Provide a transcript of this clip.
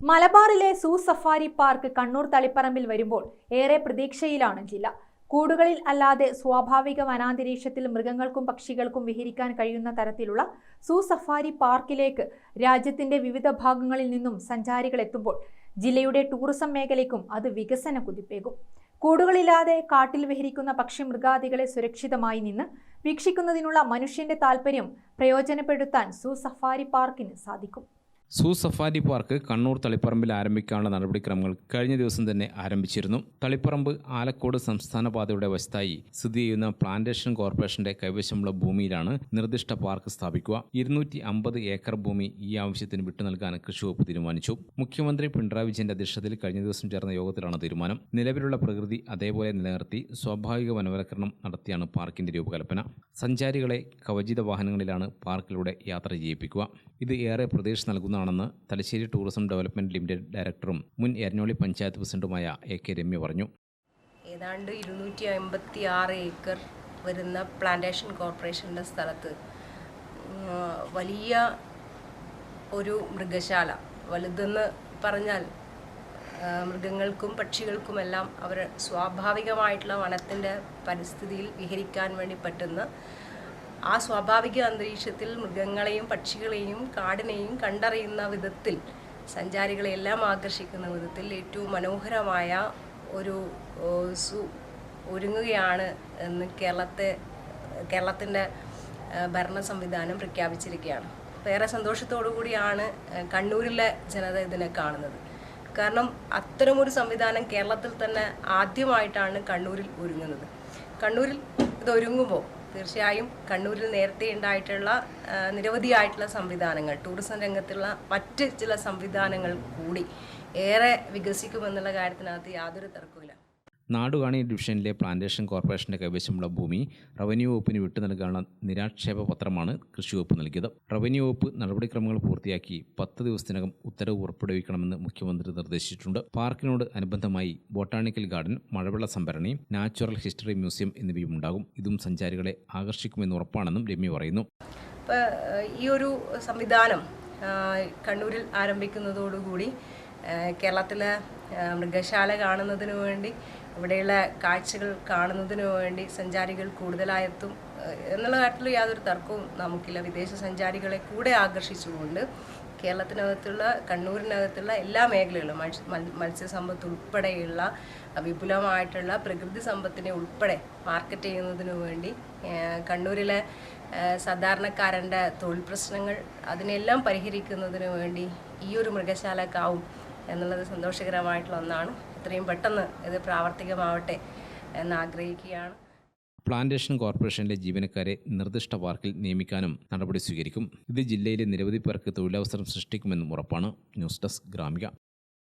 മലബാറിലെ zoo safari park Kannur തളിപ്പറമ്പിൽ വരുമ്പോൾ ഏറെ പ്രതീക്ഷയിലാണ് ജില്ല. കൂടുകളിൽ അല്ലാതെ സ്വാഭാവിക വനാന്തരീക്ഷത്തിൽ മൃഗങ്ങൾക്കും പക്ഷികൾക്കും വിഹരിക്കാൻ കഴിയുന്ന തരത്തിലുള്ള സൂ സഫാരി പാർക്കിലേക്ക് രാജ്യത്തിന്റെ വിവിധ ഭാഗങ്ങളിൽ നിന്നും സഞ്ചാരികൾ എത്തുമ്പോൾ ജില്ലയുടെ ടൂറിസം മേഖലയ്ക്കും അത് വികസന കുതിപ്പേകും. കൂടുകളില്ലാതെ കാട്ടിൽ വിഹരിക്കുന്ന പക്ഷി മൃഗാദികളെ സുരക്ഷിതമായി നിന്ന് വീക്ഷിക്കുന്നതിനുള്ള മനുഷ്യന്റെ താൽപ്പര്യം പ്രയോജനപ്പെടുത്താൻ സൂ സഫാരി പാർക്കിന് സാധിക്കും. സൂ സഫാരി പാർക്ക് കണ്ണൂർ തളിപ്പറമ്പിൽ ആരംഭിക്കാനുള്ള നടപടിക്രമങ്ങൾ കഴിഞ്ഞ ദിവസം തന്നെ ആരംഭിച്ചിരുന്നു. തളിപ്പറമ്പ് ആലക്കോട് സംസ്ഥാന പാതയുടെ വശത്തായി സ്ഥിതി ചെയ്യുന്ന പ്ലാന്റേഷൻ കോർപ്പറേഷന്റെ കൈവശമുള്ള ഭൂമിയിലാണ് നിർദ്ദിഷ്ട പാർക്ക് സ്ഥാപിക്കുക. ഇരുന്നൂറ്റി അമ്പത് ഏക്കർ ഭൂമി ഈ ആവശ്യത്തിന് വിട്ടു നൽകാൻ കൃഷിവകുപ്പ് തീരുമാനിച്ചു. മുഖ്യമന്ത്രി പിണറായി വിജയന്റെ അധ്യക്ഷതയിൽ കഴിഞ്ഞ ദിവസം ചേർന്ന യോഗത്തിലാണ് തീരുമാനം. നിലവിലുള്ള പ്രകൃതി അതേപോലെ നിലനിർത്തി സ്വാഭാവിക വനവൽക്കരണം നടത്തിയാണ് പാർക്കിന്റെ രൂപകൽപ്പന. സഞ്ചാരികളെ കവചിത വാഹനങ്ങളിലാണ് പാർക്കിലൂടെ യാത്ര ചെയ്യിപ്പിക്കുക. ഇത് ഏറെ പ്രതീക്ഷ നൽകുന്നതാണെന്ന് തലശ്ശേരി ടൂറിസം ഡെവലപ്മെന്റ് ലിമിറ്റഡ് ഡയറക്ടറും മുൻ എരഞ്ഞോളി പഞ്ചായത്ത് പ്രസിഡന്റുമായ എ കെ രമ്യ പറഞ്ഞു. ഏതാണ്ട് ഇരുന്നൂറ്റി അമ്പത്തി ആറ് ഏക്കർ വരുന്ന പ്ലാന്റേഷൻ കോർപ്പറേഷന്റെ സ്ഥലത്ത് വലിയ ഒരു മൃഗശാല വലുതെന്ന് പറഞ്ഞാൽ മൃഗങ്ങൾക്കും പക്ഷികൾക്കുമെല്ലാം അവർ സ്വാഭാവികമായിട്ടുള്ള വനത്തിന്റെ പരിസ്ഥിതിയിൽ വിഹരിക്കാൻ വേണ്ടി പറ്റുന്ന ആ സ്വാഭാവിക അന്തരീക്ഷത്തിൽ മൃഗങ്ങളെയും പക്ഷികളെയും കാടിനെയും കണ്ടറിയുന്ന വിധത്തിൽ സഞ്ചാരികളെല്ലാം ആകർഷിക്കുന്ന വിധത്തിൽ ഏറ്റവും മനോഹരമായ ഒരു സു ഒരുങ്ങുകയാണ് എന്ന് കേരളത്തെ കേരളത്തിന്റെ ഭരണ സംവിധാനം പ്രഖ്യാപിച്ചിരിക്കുകയാണ്. ഏറെ സന്തോഷത്തോടു കൂടിയാണ് കണ്ണൂരിലെ ജനത ഇതിനെ കാണുന്നത്. കാരണം അത്തരമൊരു സംവിധാനം കേരളത്തിൽ തന്നെ ആദ്യമായിട്ടാണ് കണ്ണൂരിൽ ഒരുങ്ങുന്നത്. കണ്ണൂരിൽ ഇത് ഒരുങ്ങുമ്പോൾ തീർച്ചയായും കണ്ണൂരിൽ നേരത്തെ ഉണ്ടായിട്ടുള്ള നിരവധിയായിട്ടുള്ള സംവിധാനങ്ങൾ ടൂറിസം രംഗത്തുള്ള മറ്റ് ചില സംവിധാനങ്ങൾ കൂടി ഏറെ വികസിക്കുമെന്നുള്ള കാര്യത്തിനകത്ത് യാതൊരു തർക്കവുമില്ല. നാടുകാണി ഡിവിഷനിലെ പ്ലാന്റേഷൻ കോർപ്പറേഷന്റെ കൈവശമുള്ള ഭൂമി റവന്യൂ വകുപ്പിന് വിട്ടു നൽകാനുള്ള നിരാക്ഷേപ പത്രമാണ് കൃഷി വകുപ്പ് നൽകിയത്. റവന്യൂ വകുപ്പ് നടപടിക്രമങ്ങൾ പൂർത്തിയാക്കി പത്ത് ദിവസത്തിനകം ഉത്തരവ് പുറപ്പെടുവിക്കണമെന്ന് മുഖ്യമന്ത്രി നിർദ്ദേശിച്ചിട്ടുണ്ട്. പാർക്കിനോട് അനുബന്ധമായി ബൊട്ടാണിക്കൽ ഗാർഡൻ മഴവെള്ള സംഭരണി നാച്ചുറൽ ഹിസ്റ്ററി മ്യൂസിയം എന്നിവയും ഉണ്ടാകും. ഇതും സഞ്ചാരികളെ ആകർഷിക്കുമെന്ന് ഉറപ്പാണെന്നും രമ്യ പറയുന്നു. ഈ ഒരു സംവിധാനം കണ്ണൂരിൽ ആരംഭിക്കുന്നതോടുകൂടി കേരളത്തിലെ മൃഗശാല കാണുന്നതിന് വേണ്ടി ഇവിടെയുള്ള കാഴ്ചകൾ കാണുന്നതിന് വേണ്ടി സഞ്ചാരികൾ കൂടുതലായെത്തും എന്നുള്ള കാര്യത്തിൽ യാതൊരു തർക്കവും നമുക്കില്ല. വിദേശ സഞ്ചാരികളെ കൂടെ ആകർഷിച്ചുകൊണ്ട് കേരളത്തിനകത്തുള്ള കണ്ണൂരിനകത്തുള്ള എല്ലാ മേഖലകളും മത്സ്യസമ്പത്ത് ഉൾപ്പെടെയുള്ള വിപുലമായിട്ടുള്ള പ്രകൃതി സമ്പത്തിനെ ഉൾപ്പെടെ മാർക്കറ്റ് ചെയ്യുന്നതിനു വേണ്ടി കണ്ണൂരിലെ സാധാരണക്കാരന്റെ തൊഴിൽ പ്രശ്നങ്ങൾ അതിനെല്ലാം പരിഹരിക്കുന്നതിന് വേണ്ടി ഈ ഒരു മൃഗശാലക്കാവും എന്നുള്ളത് സന്തോഷകരമായിട്ടുള്ള ഒന്നാണ്. എത്രയും പെട്ടെന്ന് ഇത് പ്രാവർത്തികമാവട്ടെ എന്ന് ആഗ്രഹിക്കുകയാണ്. പ്ലാന്റേഷൻ കോർപ്പറേഷനിലെ ജീവനക്കാരെ നിർദ്ദിഷ്ട പാർക്കിൽ നിയമിക്കാനും നടപടി സ്വീകരിക്കും. ഇത് ജില്ലയിലെ നിരവധി പേർക്ക് തൊഴിലവസരം സൃഷ്ടിക്കുമെന്നും ഉറപ്പാണ്. News desk Gramika.